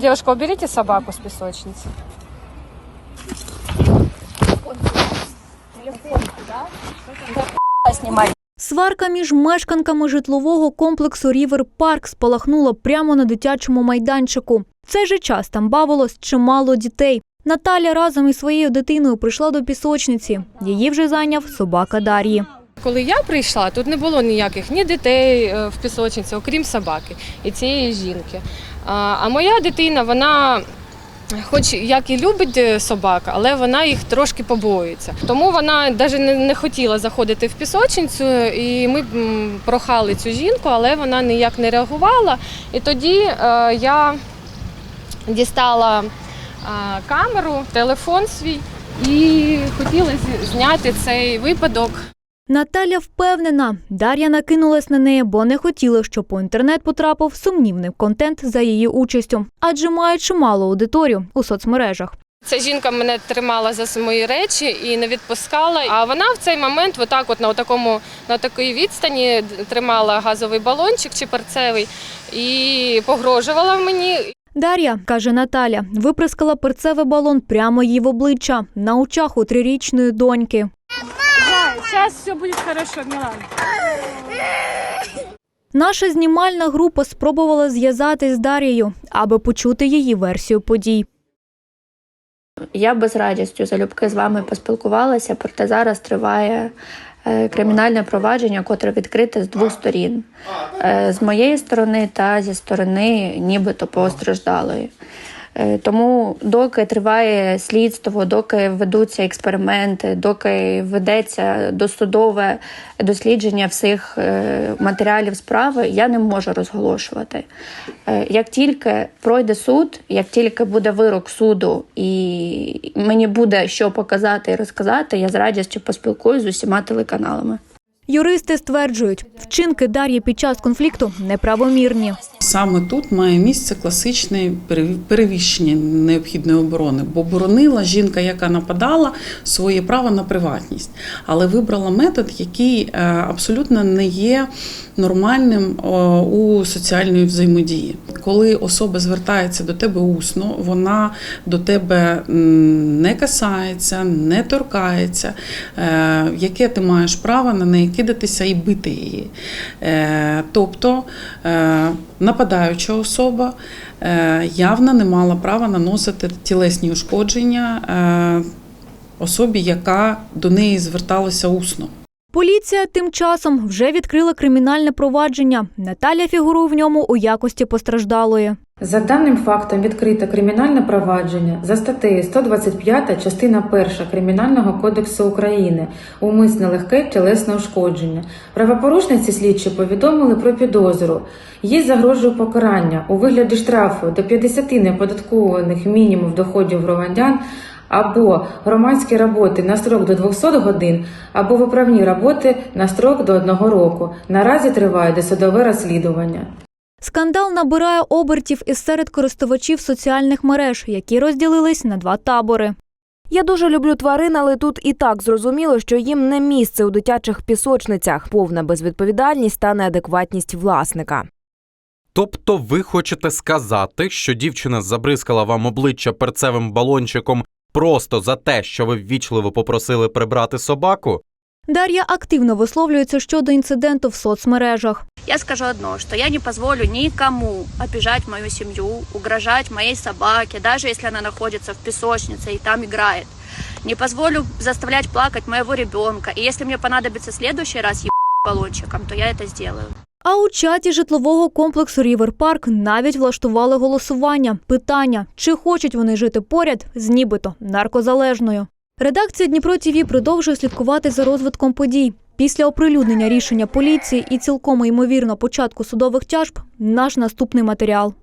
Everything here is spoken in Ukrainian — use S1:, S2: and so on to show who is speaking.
S1: Девушка, уберите собаку с песочницы.
S2: Сварка між мешканками житлового комплексу Рівер Парк спалахнула прямо на дитячому майданчику. В цей же час там бавилось чимало дітей. Наталя разом із своєю дитиною прийшла до пісочниці. Її вже зайняв собака Дар'ї.
S1: Коли я прийшла, тут не було ніяких ні дітей е, в пісочниці, окрім собаки і цієї жінки. А, моя дитина, вона. Хоч як і любить е, собак, але вона їх трошки побоюється. Тому вона навіть не, хотіла заходити в пісочницю, і ми прохали цю жінку, але вона ніяк не реагувала. І тоді е, я дістала камеру, телефон свій і хотіла зняти цей випадок.
S2: Наталя впевнена, Дар'я накинулась на неї, бо не хотіла, щоб у інтернет потрапив сумнівний контент за її участю, адже має чимало аудиторію у соцмережах.
S1: Ця жінка мене тримала за мої речі і не відпускала. А вона в цей момент, отак, от на такому на такій відстані, тримала газовий балончик чи перцевий і погрожувала мені.
S2: Дар'я, каже Наталя, виприскала перцевий балон прямо їй в обличчя на очах у трирічної доньки.
S3: Сейчас все будет хорошо, Милана.
S2: Наша знімальна група спробувала зв'язатись з Дар'єю, аби почути її версію подій.
S4: Я би з радістю залюбки з вами поспілкувалася, проте зараз триває е, кримінальне провадження, котре відкрите з двох сторін: Е, з моєї сторони та зі сторони нібито постраждалої. Е, Тому, доки триває слідство, доки ведуться експерименти, доки ведеться досудове дослідження всіх е, матеріалів справи, я не можу розголошувати. Е, Як тільки пройде суд, як тільки буде вирок суду, і мені буде що показати і розказати, я з радістю поспілкуюсь з усіма телеканалами.
S2: Юристи стверджують, вчинки Дар'ї під час конфлікту неправомірні.
S5: Саме тут має місце класичне перев- перевіщення необхідної оборони, бо боронила жінка, яка нападала, своє право на приватність, але вибрала метод, який е, абсолютно не є нормальним у соціальній взаємодії. Коли особа звертається до тебе усно, вона до тебе не касається, не торкається, е, яке ти маєш право на неї кидатися і бити її. Е, Тобто е, нападаюча особа явно не мала права наносити тілесні ушкодження особі, яка до неї зверталася усно.
S2: Поліція тим часом вже відкрила кримінальне провадження. Наталя фігурує в ньому у якості постраждалої.
S6: За даним фактом відкрито кримінальне провадження за статтею 125 частина 1 Кримінального кодексу України умисне легке тілесне ушкодження. Правопорушниці слідчі повідомили про підозру. Їй загрожує покарання у вигляді штрафу до 50 неоподаткованих мінімум доходів громадян або громадські роботи на строк до 200 годин, або виправні роботи на строк до 1 року. Наразі триває досудове розслідування.
S2: Скандал набирає обертів із серед користувачів соціальних мереж, які розділились на два табори.
S7: Я дуже люблю тварин, але тут і так зрозуміло, що їм не місце у дитячих пісочницях, повна безвідповідальність та неадекватність власника.
S8: Тобто ви хочете сказати, що дівчина забризкала вам обличчя перцевим балончиком просто за те, що ви ввічливо попросили прибрати собаку?
S2: Дар'я активно висловлюється щодо інциденту в соцмережах.
S4: Я скажу одно, что я не позволю никому обижать мою семью, угрожать моей собаке, даже если она находится в песочнице и там играет. Не позволю заставлять плакать моего ребенка. И если мне понадобится в следующий раз ебать баллончиком, то я это сделаю.
S2: А у чаті житлового комплексу Рівер Парк навіть влаштували голосування. Питання, чи хочуть вони жити поряд з нібито наркозалежною. Редакція Дніпро ТІВІ продовжує слідкувати за розвитком подій. Після оприлюднення рішення поліції і цілком ймовірно початку судових тяжб наш наступний матеріал.